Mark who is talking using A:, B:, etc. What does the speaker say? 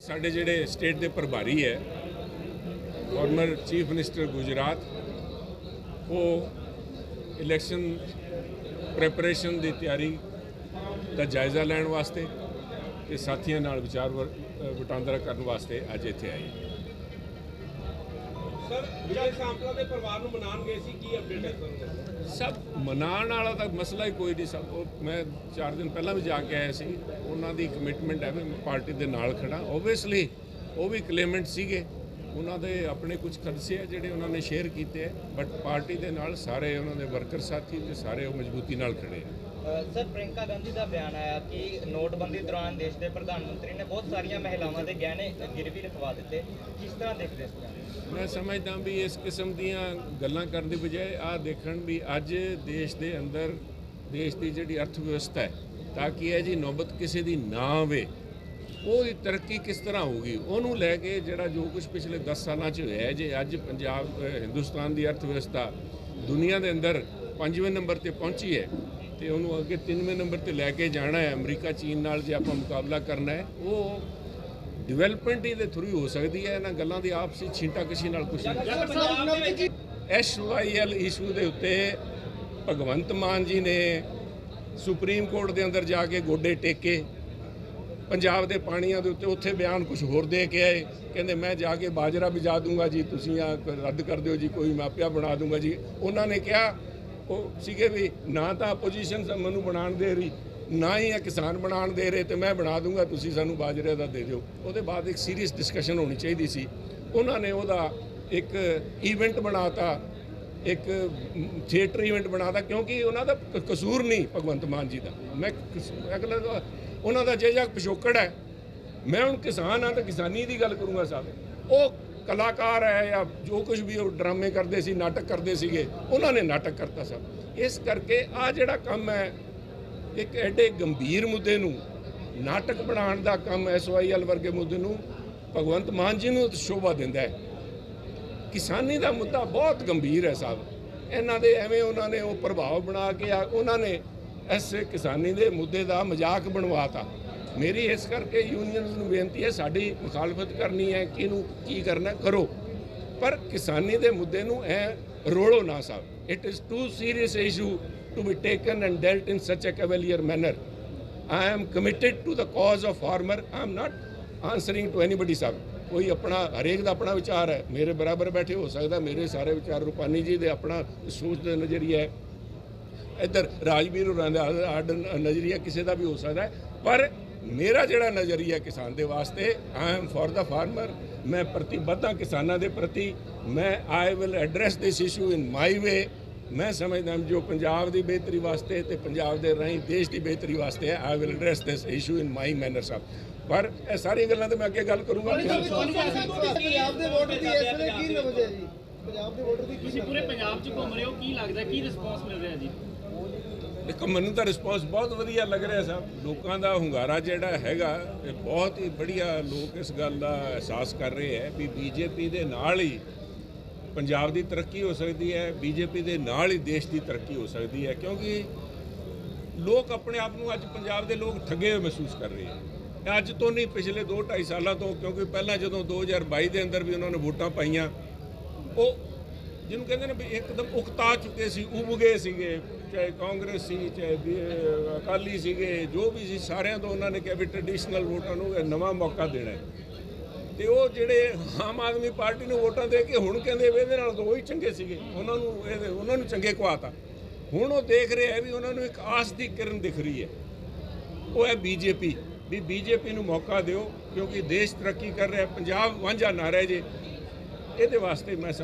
A: ਸਾਡੇ ਜਿਹੜੇ ਸਟੇਟ ਦੇ ਪ੍ਰਭਾਰੀ ਹੈ ਫਾਰਮਰ ਚੀਫ ਮਿਨਿਸਟਰ ਗੁਜਰਾਤ, ਉਹ ਇਲੈਕਸ਼ਨ ਪ੍ਰੈਪਰੇਸ਼ਨ ਦੀ ਤਿਆਰੀ ਦਾ ਜਾਇਜ਼ਾ ਲੈਣ ਵਾਸਤੇ ਤੇ ਸਾਥੀਆਂ ਨਾਲ ਵਿਚਾਰ ਵਰ- ਵਟਾਂਦਰਾ ਕਰਨ ਵਾਸਤੇ ਅੱਜ ਇੱਥੇ ਆਏ।
B: ਸਰ ਵਿਜੇ ਸਾਂਪਲਾ ਦੇ ਪਰਿਵਾਰ ਨੂੰ ਮਨਾਉਣ ਗਏ ਸੀ ਕੀ ਅਪਡੇਟ ਹੈ
A: ਸਭ ਮਨਾਉਣ ਵਾਲਾ ਤਾਂ ਮਸਲਾ ਹੀ ਕੋਈ ਨਹੀਂ, ਸਭ ਉਹ ਮੈਂ 4 ਦਿਨ ਪਹਿਲਾਂ ਵੀ ਜਾ ਕੇ ਆਇਆ ਸੀ, ਉਹਨਾਂ ਦੀ ਕਮਿਟਮੈਂਟ ਹੈ ਮੈਂ ਪਾਰਟੀ ਦੇ ਨਾਲ ਖੜਾ ਓਬਵੀਅਸਲੀ ਉਹ ਵੀ ਕਲੇਮੈਂਟ ਸੀਗੇ, ਉਹਨਾਂ ਦੇ ਆਪਣੇ ਕੁਝ ਖਦਸ਼ੇ ਆ ਜਿਹੜੇ ਉਹਨਾਂ ਨੇ ਸ਼ੇਅਰ ਕੀਤੇ ਹੈ ਬਟ ਪਾਰਟੀ ਦੇ ਨਾਲ ਸਾਰੇ ਉਹਨਾਂ ਦੇ ਵਰਕਰ ਸਾਥੀ ਤੇ ਸਾਰੇ ਉਹ ਮਜ਼ਬੂਤੀ ਨਾਲ ਖੜੇ ਆ।
C: ਸਰ ਪ੍ਰਿੰਕਾ ਗਾਂਧੀ ਦਾ ਬਿਆਨ ਆਇਆ ਕਿ ਨੋਟਬੰਦੀ ਦੌਰਾਨ ਦੇਸ਼ ਦੇ ਪ੍ਰਧਾਨ ਮੰਤਰੀ ਨੇ ਬਹੁਤ ਸਾਰੀਆਂ ਮਹਿਲਾਵਾਂ ਦੇ ਗਹਿਣੇ ਗਿਰਵੀ ਰਖਵਾ ਦਿੱਤੇ। ਕਿਸ ਤਰ੍ਹਾਂ ਦੇਖਦੇ ਇਸ ਬਿਆਨ
A: ਮੈਂ ਸਮਝਦਾ ਵੀ ਇਸ ਕਿਸਮ ਦੀਆਂ ਗੱਲਾਂ ਕਰਨ ਦੀ ਬਜਾਏ ਆ ਦੇਖਣ ਵੀ ਅੱਜ ਦੇਸ਼ ਦੇ ਅੰਦਰ ਦੇਸ਼ ਦੀ ਜਿਹੜੀ ਅਰਥ ਵਿਵਸਥਾ ਹੈ, ਤਾਂ ਕਿ ਇਹ ਜੀ, ਨੌਬਤ ਕਿਸੇ ਦੀ ਨਾ ਆਵੇ। ਉਹਦੀ ਤਰੱਕੀ ਕਿਸ ਤਰ੍ਹਾਂ ਹੋਊਗੀ? ਉਹਨੂੰ ਲੈ ਕੇ ਜਿਹੜਾ ਜੋ ਕੁਝ ਪਿਛਲੇ 10 ਸਾਲਾਂ 'ਚ ਹੋਇਆ ਜੇ ਅੱਜ ਪੰਜਾਬ ਹਿੰਦੁਸਤਾਨ ਦੀ ਅਰਥ ਵਿਵਸਥਾ ਦੁਨੀਆ ਦੇ ਅੰਦਰ ਪੰਜਵੇਂ ਨੰਬਰ ਤੇ ਪਹੁੰਚੀ ਹੈ ਤੇ ਉਹਨੂੰ ਅੱਗੇ ਤਿੰਨਵੇਂ ਨੰਬਰ ਤੇ ਲੈ ਕੇ ਜਾਣਾ ਹੈ, ਅਮਰੀਕਾ, ਚੀਨ ਨਾਲ ਜੇ ਆਪਾਂ ਮੁਕਾਬਲਾ ਕਰਨਾ ਹੈ, ਉਹ ਡਿਵੈਲਪਮੈਂਟ ਇਹਦੇ ਦੇ ਥਰੂ ਹੋ ਸਕਦੀ ਹੈ, ਇਹਨਾਂ ਗੱਲਾਂ ਦੀ ਆਪਸੀ ਛੀਂਟਾ ਕਸ਼ੀ ਨਾਲ ਕੁਛ ਨਹੀਂ। ਐਸਵਾਈਐਲ ਇਸ਼ੂ ਦੇ ਉੱਤੇ ਭਗਵੰਤ ਮਾਨ ਜੀ ਨੇ ਸੁਪਰੀਮ ਕੋਰਟ ਦੇ ਅੰਦਰ ਜਾ ਕੇ ਗੋਡੇ ਟੇਕੇ, ਪੰਜਾਬ ਦੇ ਪਾਣੀਆਂ ਦੇ ਉੱਤੇ ਉੱਥੇ ਬਿਆਨ ਕੁਝ ਹੋਰ ਦੇ ਕੇ ਆਏ, ਕਹਿੰਦੇ ਮੈਂ ਜਾ ਕੇ ਬਾਜਰਾ ਵਿਜਾ ਦੂੰਗਾ ਜੀ, ਤੁਸੀਂ ਆ ਰੱਦ ਕਰ ਦਿਓ ਜੀ, ਕੋਈ ਮਾਪਿਆ ਬਣਾ ਦੂੰਗਾ ਜੀ। ਉਹਨਾਂ ਨੇ ਕਿਹਾ ਉਹ ਸੀਗੇ ਵੀ ਨਾ ਤਾਂ ਆਪੋਜੀਸ਼ਨ ਮੈਨੂੰ ਬਣਾਉਣ ਦੇ ਰਹੀ, ਨਾ ਹੀ ਇਹ ਕਿਸਾਨ ਬਣਾਉਣ ਦੇ ਰਹੇ ਤੇ ਮੈਂ ਬਣਾ ਦੂੰਗਾ, ਤੁਸੀਂ ਸਾਨੂੰ ਬਾਜਰੇ ਦਾ ਦੇ ਦਿਓ। ਉਹਦੇ ਬਾਅਦ ਇੱਕ ਸੀਰੀਅਸ ਡਿਸਕਸ਼ਨ ਹੋਣੀ ਚਾਹੀਦੀ ਸੀ। ਉਹਨਾਂ ਨੇ ਉਹਦਾ ਇੱਕ ਇਵੈਂਟ ਬਣਾਤਾ, ਇੱਕ ਥੀਏਟਰ ਇਵੈਂਟ ਬਣਾਤਾ, ਕਿਉਂਕਿ ਉਹਨਾਂ ਦਾ ਕਸੂਰ ਨਹੀਂ ਭਗਵੰਤ ਮਾਨ ਜੀ ਦਾ। ਮੈਂ ਅਗਲਾ ਉਹਨਾਂ ਦਾ ਜੇ ਜਾ ਪਿਛੋਕੜ ਹੈ। ਮੈਂ ਹੁਣ ਕਿਸਾਨ ਹਾਂ ਤਾਂ ਕਿਸਾਨੀ ਦੀ ਗੱਲ ਕਰੂੰਗਾ ਸਾਹਿਬ। ਉਹ ਕਲਾਕਾਰ ਹੈ ਜਾਂ ਜੋ ਕੁਝ ਵੀ ਉਹ ਡਰਾਮੇ ਕਰਦੇ ਸੀ, ਨਾਟਕ ਕਰਦੇ ਸੀਗੇ, ਉਹਨਾਂ ਨੇ ਨਾਟਕ ਕਰਤਾ ਸਭ। ਇਸ ਕਰਕੇ ਆ ਜਿਹੜਾ ਕੰਮ ਹੈ, ਇੱਕ ਐਡੇ ਗੰਭੀਰ ਮੁੱਦੇ ਨੂੰ, ਨਾਟਕ ਬਣਾਉਣ ਦਾ ਕੰਮ ਐਸਵਾਈਐਲ ਵਰਗੇ ਮੁੱਦੇ ਨੂੰ ਭਗਵੰਤ ਮਾਨ ਜੀ ਨੂੰ ਸ਼ੋਭਾ ਦਿੰਦਾ ਹੈ। ਕਿਸਾਨੀ ਦਾ ਮੁੱਦਾ ਬਹੁਤ ਗੰਭੀਰ ਹੈ ਸਾਹਿਬ। ਇਹਨਾਂ ਦੇ ਐਵੇਂ ਉਹਨਾਂ ਨੇ ਉਹ ਪ੍ਰਭਾਵ ਬਣਾ ਕੇ ਆ, ਉਹਨਾਂ ਨੇ ਐਸੇ ਕਿਸਾਨੀ ਦੇ ਮੁੱਦੇ ਦਾ ਮਜ਼ਾਕ ਬਣਵਾਤਾ ਮੇਰੀ ਇਸ ਕਰਕੇ ਯੂਨੀਅਨਸ ਨੂੰ ਬੇਨਤੀ ਹੈ ਸਾਡੀ ਮੁਖਾਲਫਤ ਕਰਨੀ ਹੈ ਕਿ ਇਹਨੂੰ ਕੀ ਕਰਨਾ ਕਰੋ। ਪਰ ਕਿਸਾਨੀ ਦੇ ਮੁੱਦੇ ਨੂੰ ਐ ਰੋਲੋ ਨਾ ਸਾਹਿਬ it is too serious issue to be taken and dealt in such a cavalier manner I am committed to the cause of farmer I am not answering to anybody, ਸਾਹਿਬ ਕੋਈ ਆਪਣਾ ਹਰੇਕ ਦਾ ਆਪਣਾ ਵਿਚਾਰ ਹੈ ਮੇਰੇ ਬਰਾਬਰ ਬੈਠੇ ਹੋ ਸਕਦਾ ਮੇਰੇ ਸਾਰੇ ਵਿਚਾਰ ਰੂਪਾਨੀ ਜੀ ਦੇ ਆਪਣਾ ਸੋਚ ਦਾ ਨਜ਼ਰੀਆ ਹੈ ਇੱਧਰ ਰਾਜਵੀਰ ਹੋਰਾਂ ਦਾ ਅੱਡ ਨਜ਼ਰੀਆ ਕਿਸੇ ਦਾ ਵੀ ਹੋ ਸਕਦਾ ਪਰ ਮੇਰਾ ਜਿਹੜਾ ਨਜ਼ਰੀਆ ਕਿਸਾਨ ਦੇ ਵਾਸਤੇ I am for the farmer ਮੈਂ ਪ੍ਰਤੀਬੱਧ ਹਾਂ ਕਿਸਾਨਾਂ ਦੇ ਪ੍ਰਤੀ ਮੈਂ I will address this issue in my way ਮੈਂ ਸਮਝਦਾ ਹਾਂ ਜੋ ਪੰਜਾਬ ਦੀ ਬਿਹਤਰੀ ਵਾਸਤੇ ਤੇ ਪੰਜਾਬ ਦੇ ਰਾਹੀਂ ਦੇਸ਼ ਦੀ ਬਿਹਤਰੀ ਵਾਸਤੇ ਹੈ I will address this issue in my manner ਸਾਹਿਬ ਪਰ ਇਹ ਸਾਰੀਆਂ ਗੱਲਾਂ ਤੇ ਮੈਂ ਅੱਗੇ ਗੱਲ ਕਰੂੰਗਾ।
D: ਪੰਜਾਬ ਦੇ ਵੋਟਰ ਦੀ ਇਸ ਵੇਲੇ ਕੀ ਨਬਜ਼ ਹੈ ਜੀ? ਪੰਜਾਬ ਦੇ ਵੋਟਰ ਦੀ
E: ਤੁਸੀਂ ਪੂਰੇ ਪੰਜਾਬ 'ਚ ਘੁੰਮ ਰਹੇ ਹੋ ਕੀ ਲੱਗਦਾ ਕੀ ਰਿਸਪੌਂਸ ਮਿਲ ਰਿਹਾ ਜੀ?
A: ਦੇਖੋ, ਮੈਨੂੰ ਤਾਂ ਰਿਸਪੌਂਸ ਬਹੁਤ ਵਧੀਆ ਲੱਗ ਰਿਹਾ ਸਾਹਿਬ ਲੋਕਾਂ ਦਾ ਹੁੰਗਾਰਾ ਜਿਹੜਾ ਹੈਗਾ, ਇਹ ਬਹੁਤ ਹੀ ਬੜੀਆ ਲੋਕ ਇਸ ਗੱਲ ਦਾ ਅਹਿਸਾਸ ਕਰ ਰਹੇ ਹੈ ਵੀ ਬੀਜੇਪੀ ਦੇ ਨਾਲ ਹੀ ਪੰਜਾਬ ਦੀ ਤਰੱਕੀ ਹੋ ਸਕਦੀ ਹੈ, ਬੀਜੇਪੀ ਦੇ ਨਾਲ ਹੀ ਦੇਸ਼ ਦੀ ਤਰੱਕੀ ਹੋ ਸਕਦੀ ਹੈ, ਕਿਉਂਕਿ ਲੋਕ ਆਪਣੇ ਆਪ ਨੂੰ ਅੱਜ ਪੰਜਾਬ ਦੇ ਲੋਕ ਠੱਗੇ ਹੋਏ ਮਹਿਸੂਸ ਕਰ ਰਹੇ ਹੈ। ਅੱਜ ਤੋਂ ਨਹੀਂ, ਪਿਛਲੇ 2 2.5 ਸਾਲਾਂ ਤੋਂ, ਕਿਉਂਕਿ ਪਹਿਲਾਂ ਜਦੋਂ 2022 ਦੇ ਅੰਦਰ ਵੀ ਉਹਨਾਂ ਨੇ ਵੋਟਾਂ ਪਾਈਆਂ, ਉਹ ਜਿਹਨੂੰ ਕਹਿੰਦੇ ਨੇ ਵੀ ਇੱਕਦਮ ਉਕਤਾ ਚੁੱਕੇ ਸੀ ਉਬਗੇ ਸੀਗੇ। ਚਾਹੇ ਕਾਂਗਰਸ ਸੀ, ਚਾਹੇ ਅਕਾਲੀ ਸੀਗੇ, ਜੋ ਵੀ ਸੀ, ਸਾਰਿਆਂ ਤੋਂ ਉਹਨਾਂ ਨੇ ਕਿਹਾ ਵੀ ਟ੍ਰੈਡੀਸ਼ਨਲ ਵੋਟਾਂ ਨੂੰ ਨਵਾਂ ਮੌਕਾ ਦੇਣਾ ਹੈ। ਤੇ ਉਹ ਜਿਹੜੇ ਆਮ ਆਦਮੀ ਪਾਰਟੀ ਨੂੰ ਵੋਟਾਂ ਦੇ ਕੇ ਹੁਣ ਕਹਿੰਦੇ ਵੀ ਇਹਦੇ ਨਾਲ ਤਾਂ ਉਹੀ ਚੰਗੇ ਸੀਗੇ। ਉਹਨਾਂ ਨੂੰ ਇਹਦੇ ਉਹਨਾਂ ਨੂੰ ਚੰਗੇ ਕੁਆਤਾ। ਹੁਣ ਉਹ ਦੇਖ ਰਿਹਾ ਵੀ ਉਹਨਾਂ ਨੂੰ ਇੱਕ ਆਸ ਦੀ ਕਿਰਨ ਦਿਖ ਰਹੀ ਹੈ। ਉਹ ਹੈ ਬੀਜੇਪੀ। ਵੀ ਬੀਜੇਪੀ ਨੂੰ ਮੌਕਾ ਦਿਓ, ਕਿਉਂਕਿ ਦੇਸ਼ ਤਰੱਕੀ ਕਰ ਰਿਹਾ ਪੰਜਾਬ ਵਾਂਝਾ ਨਾ ਰਹਿ ਜੇ। ਇਹਦੇ ਵਾਸਤੇ ਮੈਂ ਸਮਝ